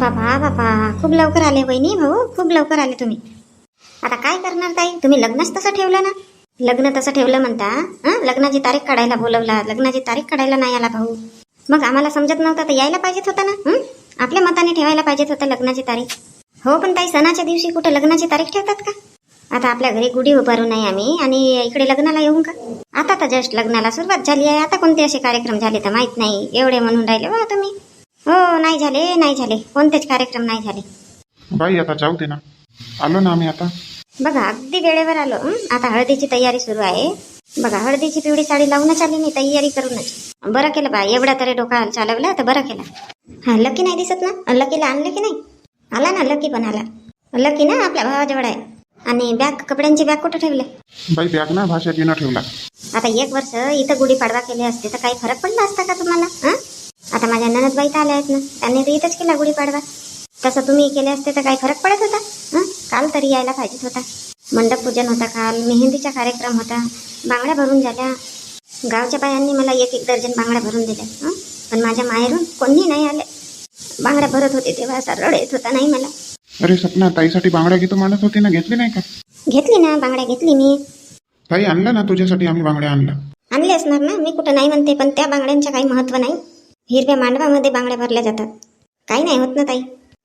बाबा बाबा. खूप लवकर आले वहिनी भाऊ खूप लवकर आले तुम्ही. आता काय करणार ताई? तुम्ही लग्नच तसं ठेवलं ना? लग्न तसं ठेवलं म्हणता? लग्नाची तारीख काढायला बोलवला लग्नाची तारीख काढायला नाही आला भाऊ. मग आम्हाला समजत नव्हतं तर यायला पाहिजेत होता ना? आपल्या मताने ठेवायला पाहिजेत होतं लग्नाची तारीख. हो पण ताई सणाच्या दिवशी कुठं लग्नाची तारीख ठेवतात का? आता आपल्या घरी गुढी उभारू नाही आम्ही आणि इकडे लग्नाला येऊ का? आता तर जस्ट लग्नाला सुरुवात झाली आहे. आता कोणते असे कार्यक्रम झाले तर माहीत नाही. एवढे म्हणून राहिले बा तुम्ही हो नाही झाले नाही झाले. कोणतेच कार्यक्रम नाही झाले. बाई आता जाऊ दे ना. आलो ना आम्ही आता. बघा अगदी वेळेवर आलो. हं? आता हळदीची तयारी सुरू आहे. बघा हळदीची पिवळी साडी लावूनच आली मी तयारी करूनच बरं केलं बा एवढा तरी डोका चालवला तर बरं केलं. हा लकी नाही दिसत ना? लकीला आणलं की नाही? आला ना लकी पण आला. लकी ना आपल्या भावाजवळ आहे. आणि बॅग कपड्यांची बॅग कुठं ठेवले? बाई बॅग ना भाषेतीनं ठेवला. आता एक वर्ष इथं गुढीपाडवा केले असते तर काही फरक पडला असता का तुम्हाला? हं? आता माझ्या ननदबाई तर आल्या आहेत ना. त्यांनी तर इथंच केला गुढीपाडवा तसं तुम्ही केले असते तर काही फरक पडत होता? हं? काल तरी यायला पाहिजेत होता. मंडप पूजन होता काल मेहंदीचा कार्यक्रम होता. बांगड्या भरून झाल्या. गावच्या बायांनी मला एक एक दर्जन बांगड्या भरून दिल्या. हं? पण माझ्या माहेरून कोणी नाही आले. बांगड्या भरत होते तेव्हा असा रड येत होता नाही मला. अरे सपना ताईसाठी बांगड्या घेतो म्हणत होती ना घेतली नाही का? घेतली ना बांगड्या घेतली मी. ताई आणला ना तुझ्यासाठी आम्ही बांगड्या आणला आणले असणार ना मी कुठं नाही म्हणते पण त्या बांगड्यांचं काही महत्त्व नाही. हिरव्या मांडवामध्ये बांगड्या भरल्या जातात. काही नाही होत ना ताई.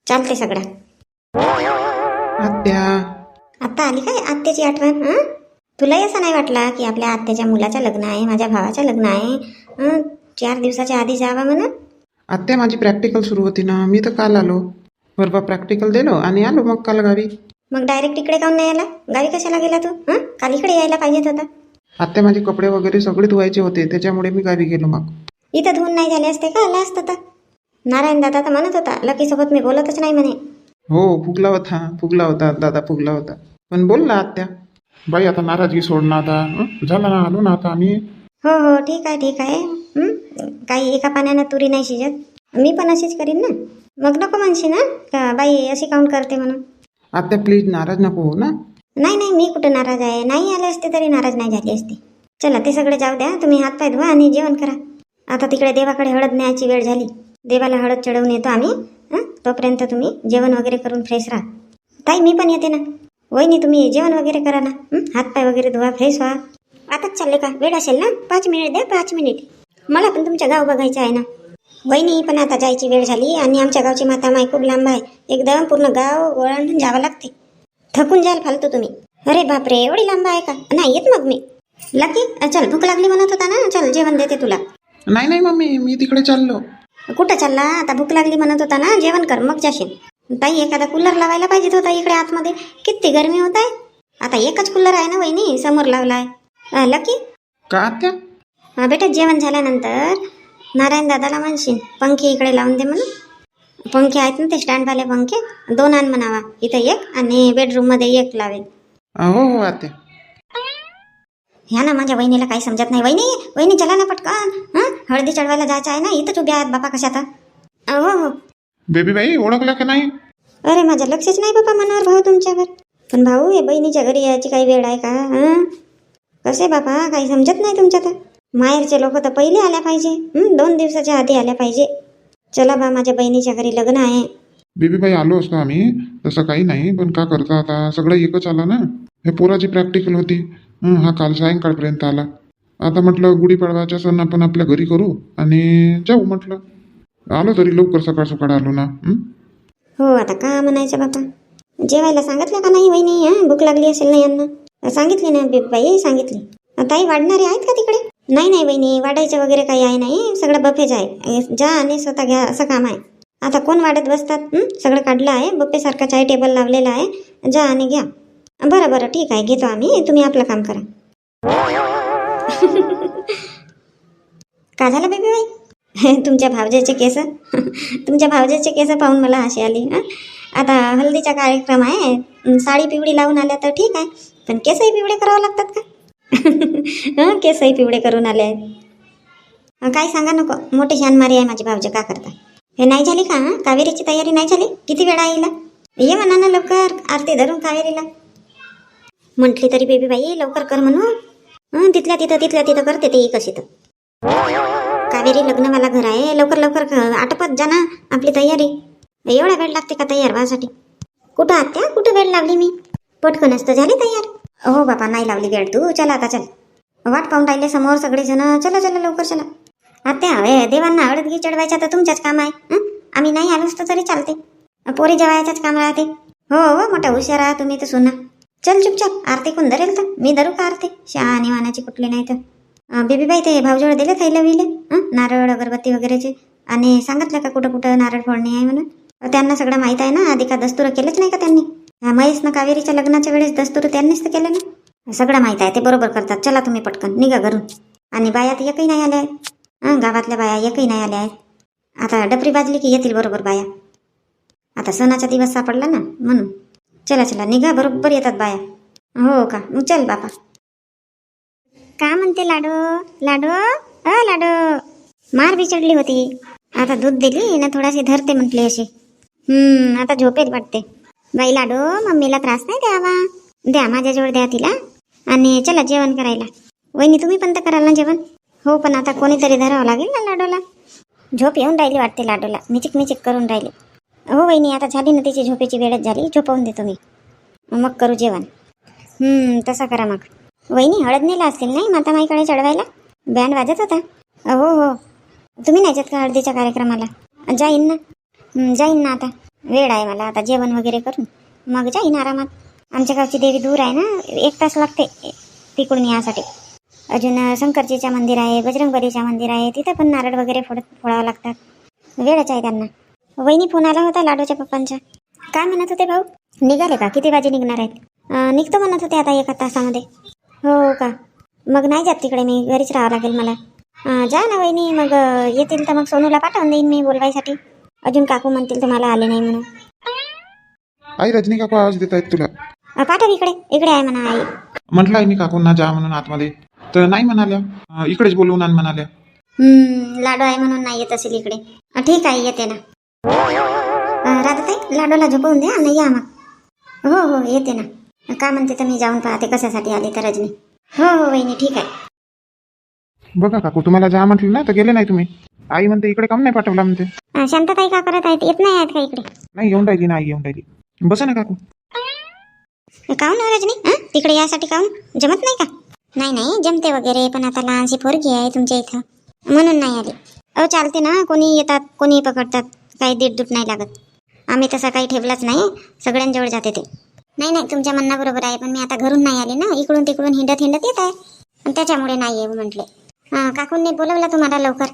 चालते सगळं. आत्या. आता आली काय? आत्याची आठवण हं? तुलाही असं नाही वाटला की आपल्या आत्याच्या मुलाचं लग्न आहे माझ्या भावाचं लग्न आहे? हं? चार दिवसाच्या आधी जावा म्हणून? आत्या माझी प्रॅक्टिकल सुरू होती ना. मी तर काल आलो. परवा प्रॅक्टिकल दिलो आणि आलो मग काल गावी. मग डायरेक्ट इकडे काऊन नाही आला? गावी कशाला गेला तू? हं? काल इकडे यायला पाहिजेत होता. आत्या माझे कपडे वगैरे सगळे धुवायचे होते. त्याच्यामुळे मी गावी गेलो मग. इथं धुवून नाही झाले असते का? आला असतं तर. नारायण दादा तर म्हणत होता लकी सोबत मी बोलतच नाही म्हणे. हो फुगला होता फुगला होता दादा फुगला होता. पण बोल ना आत्या. बाई आता नाराजगी सोड ना आता. हं? झालं ना आलो ना आता आम्ही. हो हो ठीक आहे ठीक आहे. हं? काही एका पाण्यानं तुरी नाही शिजत. मी पण अशीच करीन ना. मग नको म्हणशी ना का बाई अशी काऊन करते म्हणून? आत्या प्लीज नाराज नको हो ना. नाही नाही मी कुठं नाराज आहे? नाही आले असते तरी नाराज नाही झाली असते. चला ते सगळे जाऊ द्या. तुम्ही हातपाय धुवा आणि जेवण करा. आता तिकडे देवाकडे हळद न्यायची वेळ झाली. देवाला हळद चढवून येतो आम्ही तोपर्यंत तुम्ही जेवण वगैरे करून फ्रेश राहा. ताई मी पण येते ना. वहिनी तुम्ही जेवण वगैरे करा ना. हातपाय वगैरे धुवा फ्रेश व्हा. आताच चालले का? वेळ असेल ना? पाच मिनिट द्या पाच मिनिट. मला पण तुमच्या गाव बघायचं आहे ना. वहिनी पण आता जायची वेळ झाली आणि आमच्या गावची माता माय खूप लांब आहे. एकदम पूर्ण गाव ओळंडून जावं लागते. थकून जाल फालतू तुम्ही. अरे बापरे एवढी लांब आहे का? नाही येत मग मी. लकी चल भूक लागली म्हणत होता ना? चल जेवण देते तुला. नाही नाही मम्मी मी तिकडे चाललो. कुठं चालला? आता भूक लागली म्हणत होता ना जेवण कर मग जाशील. ताई एखादा कूलर लावायला पाहिजेत होता इकडे आतमध्ये. किती गरमी होत आहे. आता एकच कूलर आहे ना वहिनी समोर लावलाय. अ, लकी? का आत्या? हा बेटा जेवण झाल्यानंतर नारायण दादाला म्हणशील पंखे इकडे लावून दे म्हणून. पंखे आहेत ना ते स्टँडवाले पंखे दोन आण म्हणावा. इथं एक आणि बेडरूममध्ये एक लावेल. हो हो आत्या. ह्या ना माझ्या वहिनीला काही समजत नाही. वहिनी वहिनी चला ना पटकन. हं? हळदी चढवायला जायचं आहे ना? इथंच उभ्या आहेत बापा कशात हो हो. बेबी बाई ओळखला का नाही? अरे माझं लक्षच नाही बाबा मनावर भाऊ तुमच्यावर. पण भाऊ हे बहिणीच्या घरी यायची काही वेळ आहे का? हं? कसे बाबा काही समजत नाही तुमच्या तर. माहेरचे लोक तर पहिले आल्या पाहिजे. हं? दोन दिवसाच्या आधी आल्या पाहिजे. चला बा माझ्या बहिणीच्या घरी लग्न आहे. बेबी बाई आलो असतो आम्ही. तसं काही नाही पण का करता आता? सगळं एकच आला ना? हे पोराची प्रॅक्टिकल होती. हं, हा काल सायंकाळपर्यंत आला. आता म्हटलं गुढीपाडवाच्या सण आपण आपल्या घरी करू आणि जाऊ म्हटलं. आलो तरी लवकर सकाळ सकाळ आलो ना हं? हो आता का म्हणायचं बाबा? जेवायला सांगितलं का नाही वहिनी हं? भूक लागली असेल ना यांना? सांगितली ना बाई सांगितली. ताई वाढणारे आहेत का तिकडे? नाही नाही वहिनी वाढायचं वगैरे काही आहे नाही. सगळं बफेच आहे. जा आणि स्वतः घ्या असं काम आहे. आता कोण वाढत बसतात? हं? सगळं काढलं आहे. बफेसारखा चाय टेबल लावलेला आहे. जा आणि घ्या. बरं बरं ठीक आहे घेतो आम्ही. तुम्ही आपलं काम करा. का झालं बेबी बाई? तुमच्या भावजाचे केस? तुमच्या भावजाचे केस पाहून मला हशी आली आता हल्दीचा कार्यक्रम आहे. साडी पिवळी लावून आल्या तर ठीक आहे. पण केसही पिवळे करावं लागतात का? केसही पिवळे करून आले आहेत. काय सांगा नको. मोठी शानमारी आहे माझी भावजे का करता? हे नाही झाली का कावेरीची तयारी नाही झाली? किती वेळा येईल? ये म्हणा ना लवकर आरती धरून कावेरीला. म्हटली तरी बेबी बाई लवकर कर म्हणू तिथल्या तिथं तिथल्या तिथं करते ते कशी तर कावेरी लग्नवाला घर आहे लवकर लवकर आटपत जा ना आपली तयारी. एवढा वेळ लागते का तयार व्हायसाठी? कुठं आत्या कुठं वेळ लावली मी? पटकनच तर झाली तयार. हो बापा नाही लावली वेळ तू. चला आता चल. वाट पाहून राहिले समोर सगळेजण. चला चला लवकर चला. आत्या ए देवांना हळद घी चढवायचा तर तुमच्याच काम आहे. आम्ही नाही आलो तर तरी चालते. पोरी जेवायच्याच काम राहते हो हो मोठा हुशार आहात तुम्ही तर सुना. चल चुपचाप आरती कोण धरेल तर. मी धरू का आरती शहाणी वानाची कुठली नाही तर. बीबीबाई बेबीबाई ते भाऊजवळ दिले थैलं विले? नारळ अगरबत्ती वगैरेचे? आणि सांगितलं का कुठं कुठं नारळ फोडणी आहे म्हणून? त्यांना सगळं माहीत आहे ना? आधी का दस्तूर केलंच नाही का त्यांनी? महेश ना कावेरीच्या लग्नाच्या वेळेस दस्तूर त्यांनीच तर केलं ना? सगळं माहीत आहे ते बरोबर करतात. चला तुम्ही पटकन निघा घरून. आणि बाया तर एकही नाही आल्या आहेत. गावातल्या बाया एकही नाही आल्या आहेत. आता डबरी बाजली की येतील बरोबर बाया. आता सणाचा दिवस सापडला ना म्हणून. चला चला निघा बरोबर येतात बाया. हो का? मग चल बापा. का म्हणते लाडू? लाडू? अ लाडू. मार बिचडली होती. आता दूध दिली ना थोडाशी धरते म्हटली अशी हम्म आता झोपेत वाटते. बाई लाडू मम्मीला त्रास नाही द्यावा. द्या माझ्याजवळ द्या तिला. आणि चला जेवण करायला. वहिनी तुम्ही पण तर कराल ना जेवण? हो पण आता कोणीतरी धरावं लागेल ना लाडूला. झोप येऊन राहिली वाटते लाडूला. मिचिक मिचिक करून राहिली. हो वहिनी आता झाली ना तिची झोपेची वेळच झाली. झोपवून देतो मी. मग करू जेवण. हम्म तसं करा मग. वहिनी हळद नेला असतील नाही मातामाईकडे चढवायला? बँड वाजत होता. हो हो. तुम्ही नाही जात का हळदीच्या कार्यक्रमाला? जाईन ना. जाईन ना आता. वेळ आहे मला आता जेवण वगैरे करून. मग जाईन आरामात. आमच्या गावची देवी दूर आहे ना एक तास लागते तिकडून यासाठी. अजून शंकरजीचं मंदिर आहे बजरंगबलीचं मंदिर आहे तिथं पण नारळ वगैरे फोड फोडावं लागतात. वेळच आहे त्यांना. वहिनी फोन आला होता लाडूच्या पप्पांचा. काय म्हणत होते भाऊ? निघाले का? किती वाजे निघणार आहेत? निघतो म्हणत होते आता एका तासामध्ये. हो का? मग नाही जात तिकडे मी घरीच राहावं लागेल मला. जा ना वहिनी मग येतील तर मग सोनूला पाठवून देईन मी बोलवायसाठी. अजून काकू म्हणतील तुम्हाला आले नाही म्हणून. आई रजनी काकू आवाज देत आहेत तुला. पाठव इकडे. इकडे आहे म्हणा आई. म्हटलं आई मी काकूंना जा म्हणून आतमध्ये. तर नाही म्हणाल्या. इकडेच बोलवून आण म्हणाल्या. हम्म, लाडू आहे म्हणून नाही येत असेल इकडे. ठीक आहे येते ना. राधाताई लाडूला झोपवून द्या आणि या मग. हो हो येते ना. का म्हणते तर मी जाऊन पाहते कशासाठी आली तर रजनी. हो हो वहिनी ठीक आहे. बघा काकू तुम्हाला जा म्हटलं ना तर गेले नाही तुम्ही. आई म्हणते इकडे काऊन नाही पाठवला म्हणते. शांतताई का करत आहेत? येत नाही आहेत का इकडे? नाही येऊन राहिली ना आई येऊन राहिली. बसा ना काकू. काहून हो रजनी? हं? तिकडे यासाठी काहून? जमत नाही का? नाही नाही जमते वगैरे पण आता लहानशी पोरगी आहे तुमच्या इथं. म्हणून नाही आले. अहो चालते ना कोणी येतात कोणी पकडतात. काही दीडदूट नाही लागत. आम्ही तसा काही ठेवलाच नाही सगळ्यांजवळ जाते ते. नाही नाही तुमच्या म्हणणं बरोबर आहे पण मी आता घरून नाही आले ना. इकडून तिकडून हिंडत हिंडत येत आहे. आणि त्याच्यामुळे नाही येऊ म्हटले. हां काकूंनी बोलवलं तुम्हाला लवकर.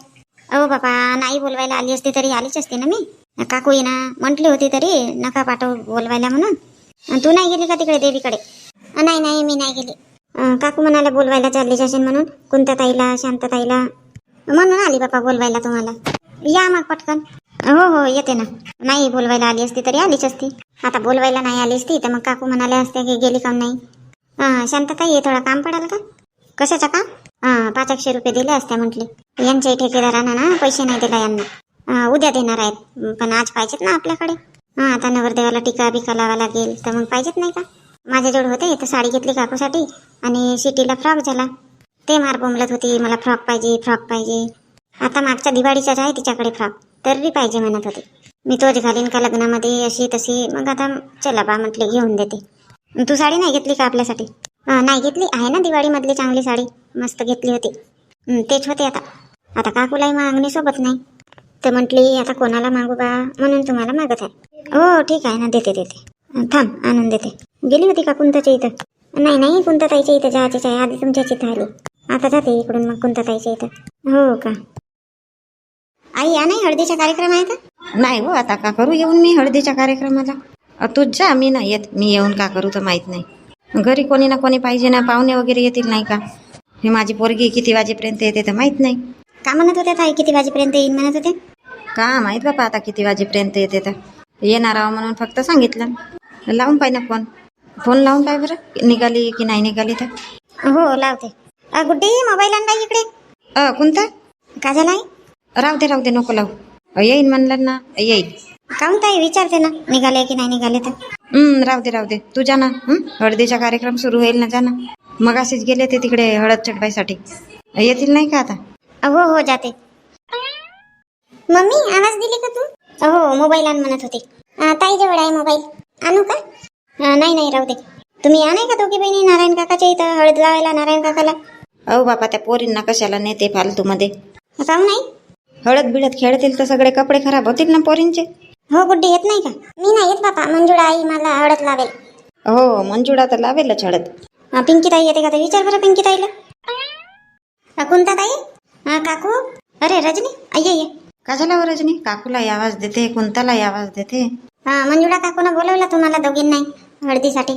अहो बाबा नाही बोलवायला आली असती तरी आलीच असते ना मी. काकू ये ना म्हटली होती तरी नका पाठव बोलवायला म्हणून. तू नाही गेली का तिकडे देवीकडे? नाही नाही मी नाही गेली. काकू म्हणाला बोलवायला चालली जाशील म्हणून. कोणत्या ताईला शांत ताईला म्हणून आली बापा बोलवायला तुम्हाला. या मग पटकन. हो हो येते ना. नाही बोलवायला आली असती तरी आलीच असती. आता बोलवायला नाही आली असती तर मग काकू म्हणाले असते की गेली काम नाही. हां शांतताई हे थोडं काम पडाल का? कशाचं काम? हां पाच एकशे रुपये दिले असते म्हटले. यांच्याही ठेकेदारांना ना पैसे नाही दिला यांना. उद्या देणार आहेत. पण आज पाहिजेत ना आपल्याकडे. हां आता नवरदेवाला टीका बिका लावा लागेल तर मग पाहिजेत नाही का? माझ्याजवळ होते तर साडी घेतली काकूसाठी आणि सिटीला फ्रॉक झाला. ते मार बोंबलत होती मला फ्रॉक पाहिजे फ्रॉक पाहिजे. आता मागच्या दिवाळीचाच आहे तिच्याकडे फ्रॉक. तरी पाहिजे म्हणत होते. मी तोच घालीन का लग्नामध्ये अशी तशी मग आता चला बा म्हटले घेऊन देते. तू साडी नाही घेतली का आपल्यासाठी? नाही घेतली. आहे ना दिवाळीमधली चांगली साडी? मस्त घेतली होती. तेच होते आता. आता काकूलाही मागणी सोबत नाही. तर म्हटली आता कोणाला मागू बा? म्हणून तुम्हाला मागत आहे. हो ठीक आहे ना देते देते. थांब आणून देते. गेली होती का कुंताच्या इथं? नाही नाही कुंताताईच्या इथं जायचीच आहे आधी तुमच्याच इथं आली. आता जाते इकडून मग कुंताताईच्या इथं. हो का? आई या नाही हळदीचा कार्यक्रम आहे का? नाही हो आता का करू येऊन मी हळदीच्या कार्यक्रमाला? अ, तूच जा मी नाही येत. मी येऊन का करू तर माहीत नाही. घरी कोणी ना कोणी पाहिजे ना पाहुणे वगैरे येतील नाही का? हे माझी पोरगी किती वाजेपर्यंत येते तर माहीत नाही. का म्हणत होत्या ताई किती वाजेपर्यंत येईन म्हणत होते? का माहीत बापा आता किती वाजेपर्यंत येते तर. येणार आहो म्हणून फक्त सांगितलं. लावून पाय ना फोन. फोन लावून पाय बरं? निघाली की नाही निघाली तर? हो लावते. गुड्डी मोबाईल आणला इकडे. अ कोणता? का झाला आई? राहू दे राहू दे नको लावू. येईन म्हणलं ना येईल काहून ताई विचारते ना निघाले की नाही निघाले तर? हं, राहू दे राहू दे. तू जा ना? हळदीचा कार्यक्रम सुरू होईल ना जा ना. मग असेच गेले ते तिकडे हळद चढवायसाठी येतील नाही का आता? हो हो जाते. मम्मी आवाज दिली का तू? हो मोबाईल आण म्हणत होते. ताईजवळ आहे मोबाईल. आणू का? नाही नाही राहू दे. तुम्ही या नाही का दोघी बहिणी नारायण काकाच्या इथं हळद लावायला नारायण काकाला? अहो बापा त्या पोरींना कशाला नेते फालतूमध्ये? काहून नाही? हळद बिळद खेळतील तर सगळे कपडे खराब होतील ना पोरींचे? हो गुड्डी येत नाही का? मी नाही येत बापा. मंजुळा आई मला हळद लावेल. हो मंजुळा तर लावेलच हळद. अं, पिंकी ताई येते का ते विचार बरं पिंकी ताईला अं, कोणता ताई हा काकू? अरे रजनी? आई ये का झाला हो रजनी? काकूला आवाज देते कोणताला आवाज देते. हा मंजुळा काकूनं बोलवलं तुम्हाला दोघींनाही हळदीसाठी.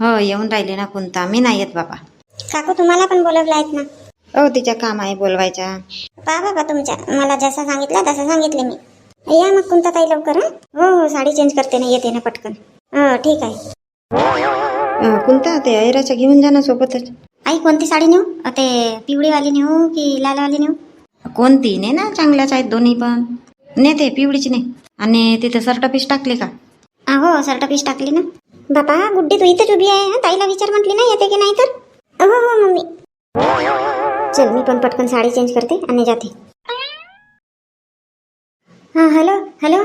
हो येऊन राहिले ना कोणता मी नाही येत बाबा काकू तुम्हाला पण बोलवलं आहेत ना? हो तिच्या काम आहे बोलवायच्या. पहा बाबा तुमच्या. मला जसं सांगितलं तसं सांगितले मी. या मग कोणता ताई लवकर हं? हो हो साडी चेंज करते ना येते ना पटकन. हो ठीक आहे. अं, कोणता ते ऐराच्या घेऊन जा ना सोबतच. आई कोणती साडी नेऊ? अं, ते पिवळीवाली नेऊ की लालवाली नेऊ? कोणती? ने ना चांगल्याच आहेत दोन्ही पण. नेते पिवळीची ने. आणि तिथे सर्ट पीस टाकले का? हो सर्ट पीस टाकली ना. बापा गुड्डी तू इथंच उभी आहे हं? ताईला विचार म्हटली ना येते की नाही तर? हो हो मम्मी. चल मी पण पटकन साडी चेंज करते आणि जाते. हां हॅलो हॅलो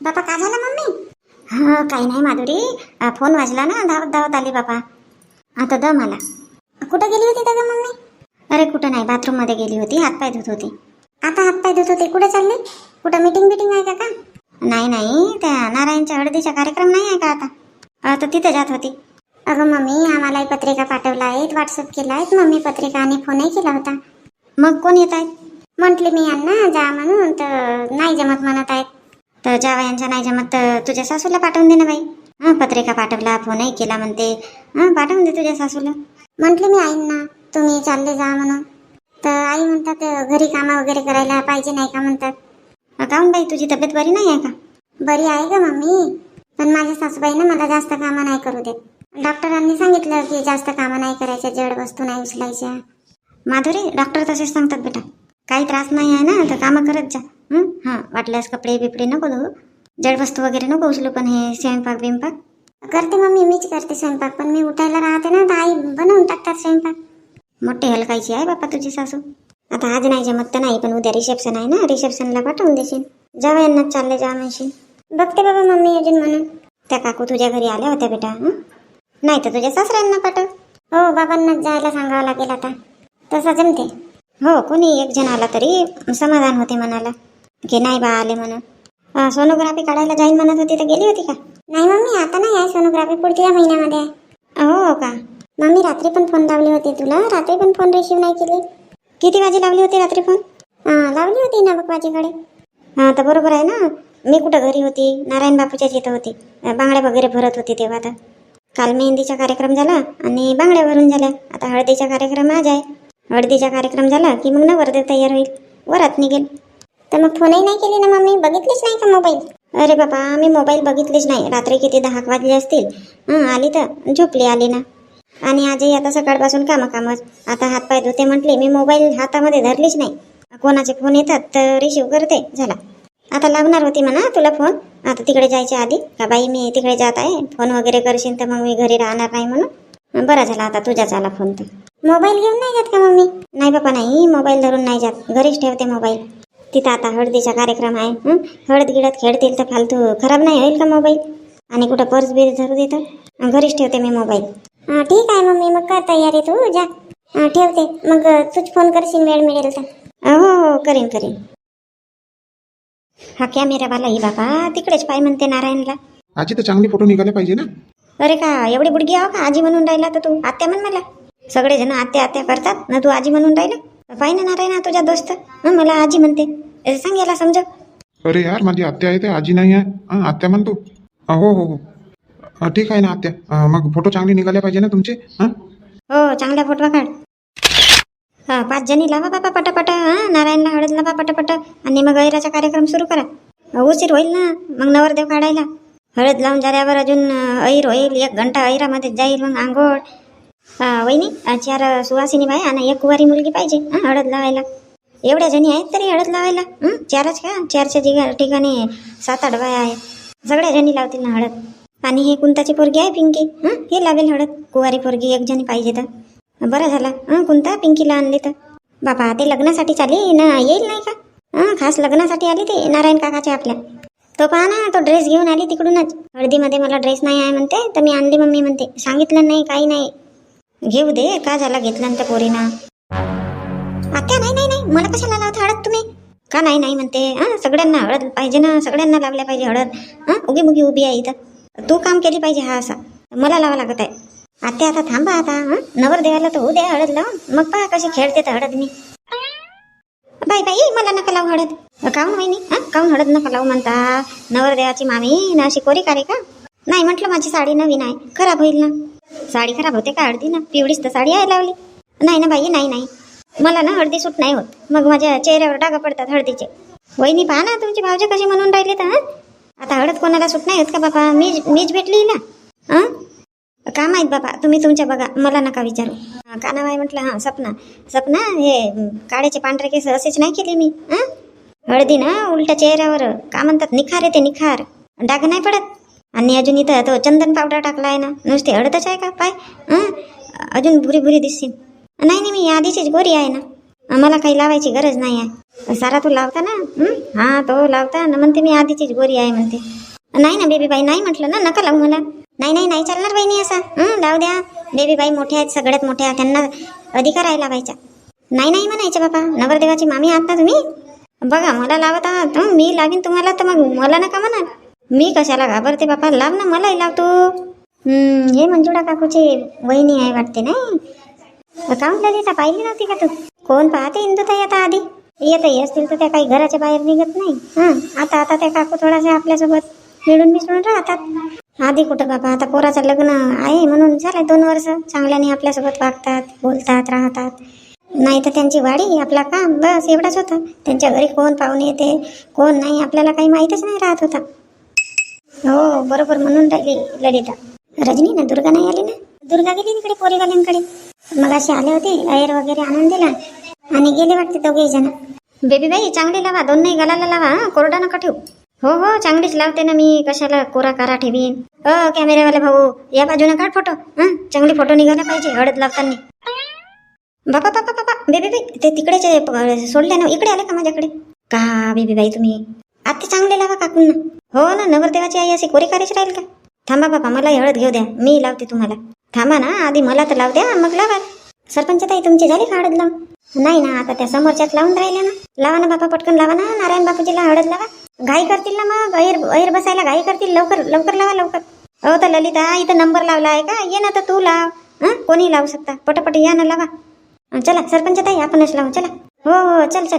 बापा काय झालं मम्मी? हां काही नाही माधुरी. फोन वाजला ना धावत धावत आली बापा. आता द मला कुठं गेली होती दादा मम्मी? अरे कुठं नाही बाथरूममध्ये गेली होती हातपाय धुत होती. आता हातपाय धुत होते कुठे चालले? कुठं मीटिंग बिटिंग आहे का का? नाही नाही त्या नारायणच्या हळदीचा कार्यक्रम नाही आहे का आता? आता तिथे जात होती. अगं मम्मी आम्हालाही पत्रिका पाठवला आहेत व्हॉट्सअप केला आहेत मम्मी पत्रिका आणि फोनही केला होता. मग कोण येत आहेत? म्हटले मी यांना जा म्हणून तर नाही जमत म्हणत आहेत. तर जावयांच्या नाही जमत तर तुझ्या सासूला पाठवून दे ना बाई. हां पत्रिका पाठवला फोनही केला म्हणते. हां पाठवून दे तुझ्या सासूला. म्हटले मी आईंना तुम्ही चालले जा म्हणून. तर आई म्हणतात घरी कामं वगैरे करायला पाहिजे नाही का म्हणतात. काहून बाई तुझी तब्येत बरी नाही आहे का? बरी आहे का मम्मी पण माझ्या सासूबाईनं मला जास्त कामं नाही करू देत. डॉक्टरांनी सांगितलं की जास्त कामं नाही करायच्या जड वस्तू नाही उचलायच्या. माधुरी डॉक्टर तसेच सांगतात बेटा. काही त्रास नाही आहे ना तर कामं करत जा. हं? वाटल्यास कपडे बिपडे नको धुवू. जड वस्तू वगैरे नको उचलू पण हे स्वयंपाक बिंपाक. करते मम्मी मीच करते स्वयंपाक पण मी उठायला राहते ना तर आई बनवून टाकतात स्वयंपाक. मोठी हलकायची आहे बापा तुझी सासू. आता आज नाही जमत तर नाही पण उद्या रिसेप्शन आहे ना रिसेप्शनला पाठवून देशील. जावा यांना चालले जा म्हणशील बघते बाबा मम्मी अजून म्हणून. त्या काकू तुझ्या घरी आल्या होत्या बेटा? नाही तर तुझ्या सासऱ्यांना पाठव. हो बाबांना जायला सांगावं लागेल आता. तसं जमते. हो कोणी एक जण आला तरी समाधान होते मनाला. की नाही बा आले म्हणून. सोनोग्राफी काढायला जाईन म्हणत होती तर गेली होती का? नाही मम्मी आता नाही आहे सोनोग्राफी पुढच्या महिन्यामध्ये आहे. हो का? मम्मी रात्री पण फोन लावली होती तुला? रात्री पण फोन रिसीव नाही केली? किती वाजे लावली होती रात्री फोन? लावली होती ना बाजीकडे. हां तर बरोबर आहे ना. मी कुठं घरी होती? नारायण बापूच्याच इथं होती. बांगड्या वगैरे भरत होती तेव्हा तर. काल मेहंदीचा कार्यक्रम झाला आणि बांगड्या भरून झाल्या. आता हळदीचा कार्यक्रम आज आहे. हळदीचा कार्यक्रम झाला की मग नवरदेव तयार होईल. वरात निघेल. तर मग फोनही नाही केली ना मम्मी? बघितलीच नाही का मोबाईल? अरे बाबा मी मोबाईल बघितलीच नाही. रात्री किती दहा वाजले असतील. आली तर झोपली आली ना. आणि आजही आता सकाळपासून कामं कामच आता हातपाय धुते म्हटले मी मोबाईल हातामध्ये धरलीच नाही. कोणाचे फोन येतात तर रिसिव्ह करते. झाला. आता लावणार होती म्हणा तुला फोन? आता तिकडे जायच्या आधी. का बाई मी तिकडे जात आहे. फोन वगैरे करशील तर मग मी घरी राहणार नाही म्हणून. बरं झाला आता तुझ्याच आला फोन तर. मोबाईल घेऊन नाही जात का मम्मी नाही बाबा नाही. मोबाईल धरून नाही जात. घरीच ठेवते मोबाईल. तिथं आता हळदीचा कार्यक्रम आहे. हळद गिळत खेळतील तर फालतू खराब नाही होईल का मोबाईल? आणि कुठं पर्स बीर धरू देतं घरीच ठेवते मी मोबाईल. हां ठीक आहे मम्मी मग कर तयारी तू. जा. हां ठेवते. मग तूच फोन करशील वेळ मिळेल तर. हो, हो हो. करीन करीन. हा कॅमेरावाला ही बाबा तिकडेच पाय म्हणते नारायणला. आजी तर चांगली फोटो निघाले पाहिजे ना. अरे का एवढी बुडगी आहो का? आजी म्हणून राहिला तर तू? आत्या म्हण मला. सगळेजण आत्या आत्या करतात ना तू आजी म्हणून राहिला? पाहिजे ना नारायण हा तुझा दोस्त. हं, मला आजी म्हणते. सांग याला समज अरे यार माझी आत्या आहे ते आजी नाही आहे. हां आत्या म्हणतो अं, हो हो हो. अं, ठीक आहे ना आत्या. अं, मग फोटो चांगले निघाले पाहिजे ना तुमचे? हां हो चांगला फोटो काढ. हा पाच जणी लावा बापा पटापट हां नारायणला हळद लावा पटापट आणि मग गैराचा कार्यक्रम सुरू करा. उशीर होईल ना मग नवरदेव काढायला. हळद लावून झाल्यावर अजून ऐर होईल एक घंटा ऐरामध्ये जाईल मग आंघोळ. हा वहिनी चार सुवासिनी बाय आणि एक कुवारी मुलगी पाहिजे हां हळद लावायला. एवढ्या जणी आहेत तरी हळद लावायला चारच का? चारच्या जिगा ठिकाणी सात आठ बाया आहेत. सगळ्या जणी लावतील ना हळद. आणि हे कुंताची पोरगी आहे पिंकी हे लावेल हळद. कुवारी पोरगी एक जणी पाहिजे तर. बरं झालं. हं कोणता पिंकीला आणली तर? बाबा ते लग्नासाठी चाली ना येईल नाही का? हं खास लग्नासाठी आली ते नारायण काकाचे आपल्या. तो पहा ना तो ड्रेस घेऊन आली तिकडूनच. हळदीमध्ये मला ड्रेस नाही आहे म्हणते तर मी आणली मम्मी म्हणते. सांगितलं नाही काही नाही. घेऊ दे का झाला घेतलं ना त्या पोरीनं? आत्या नाही नाही नाही मला कशाला लावता हळद तुम्ही? का नाही नाही म्हणते. हा सगळ्यांना हळद पाहिजे ना सगळ्यांना लावल्या पाहिजे हळद. हा उगी मुगी उभी आहे इथं. तू काम केली पाहिजे हा असा. मला लावा लागत आहे. आत्या आता थांबा आता हा? नवर देवाला तर होऊ द्या हळद लावून. मग पहा कशी खेळते तर हळद मी. बाई बाई मला नका लावू हळद. काऊन वहिनी? हा? काऊन हळद नका लावू म्हणता? नवरदेवाची मामी ना अशी कोरी कारे का? नाही म्हटलं माझी साडी नवीन आहे. खराब होईल ना? साडी खराब होते का हळदी ना? पिवळीच तर साडी आहे लावली. नाही ना बाई नाही नाही. मला ना हळदी सूट नाही होत. मग माझ्या चेहऱ्यावर डागा पडतात हळदीचे. वहिनी पहा ना तुमची भावजे कशी म्हणून राहिली तर आता हळद कोणाला सूट नाही होत का बाबा मीच मीच भेटली ना? हां? का माहीत बाबा? तुम्ही तुमच्या बघा. मला नका विचारू. हा, का नाव आहे म्हटलं हां सपना सपना हे काळ्याचे पांढरे केस असेच नाही केले मी हां? हळदी ना उलट्या चेहऱ्यावर का म्हणतात निखार येते निखार. डाग नाही पडत. आणि अजून इथं तो चंदन पावडर टाकला आहे ना नुसते हळदच आहे का पाय? अजून भुरी भुरी दिसतील नाही नाही मी आधीचीच गोरी आहे ना. मला काही लावायची गरज नाही आहे. सारा तू लावता ना हां? हा तो लावता ना म्हणते मी आधीचीच गोरी आहे म्हणते. नाही ना बेबी बाई नाही म्हटलं ना नका लावू मला. नाही नाही नाही चालणार बहिणी असं. हं, लावू द्या. बेबी बाई मोठ्या आहेत सगळ्यात मोठ्या त्यांना अधिकार आहे लावायचा. नाही नाही म्हणायचे बाबा. नवरदेवाची मामी आहात ना तुम्ही? बघा मला लावत आहात. मी लावीन तुम्हाला तर मग मला नका म्हणाल. मी कशाला घाबरते बाबा? लाव ना मलाही लाव तू. हे मंजुळा काकूची वहिनी आहे वाटते नाही? काऊन ललिता पाहिली नव्हती का तू? कोण पाहते इंदुताई आता आधी? येत असतील तर त्या काही घराच्या बाहेर निघत नाही. हां आता आता त्या काकू थोडासा आपल्यासोबत मिळून मिसळून राहतात. आधी कुठं बाबा आता पोराचं लग्न आहे म्हणून झालं दोन वर्ष. चांगल्याने आपल्यासोबत वागतात बोलतात राहतात. नाही तर त्यांची वाडी आपला काम बस एवढाच होता. त्यांच्या घरी कोण पाहुणे येते कोण नाही आपल्याला काही माहीतच नाही राहत होता. हो बरोबर म्हणून राहिली ललिता. रजनी ना दुर्गा नाही आली ना? दुर्गा गेली तिकडे पोरीवाल्यांकडे मग असे आले होते अयर वगैरे आणून दिला. आणि गेले वाटते दोघेही जण. बेबी बाई चांगली लावा दोन नाही गलाला लावा कोरडा नका ठेवू. हो हो चांगलीच लावते ना मी. कशाला कोरा कारा ठेवीन? हो, अ कॅमेरावाले भाऊ या बाजूने काढ फोटो हं चांगली फोटो निघायला पाहिजे हळद लावताना. बापा बापा बापा बेबी बाई ते तिकडेचे सोडले ना इकडे आले का माझ्याकडे? का बेबी बाई तुम्ही? आता चांगले लावा काकून. हो ना नवरदेवाची आई अशी कोरी करायची राहील का? थांबा बापा मला हळद घेऊ द्या. मी लावते तुम्हाला. थांबा ना आधी मला तर लाव द्या मग लावा. सरपंच ताई तुमची झाली का हळद लावून? नाही ना आता त्या समोरच्यात लावून राहिल्या ना. लावा ना बापा पटकन लावा ना. नारायण बापूजीला हळद लावा. घाई करतील ना मग? अहिर अहिर बसायला घाई करतील? लवकर लवकर लावा लवकर. हो तर ललिता इथं नंबर लावला आहे का? ये ना तर तू लाव. हं? कोणी लावू शकता. पटापट या ना लावा. चला सरपंच ताई आपणच लावू. चला. हो हो, हो चल चल.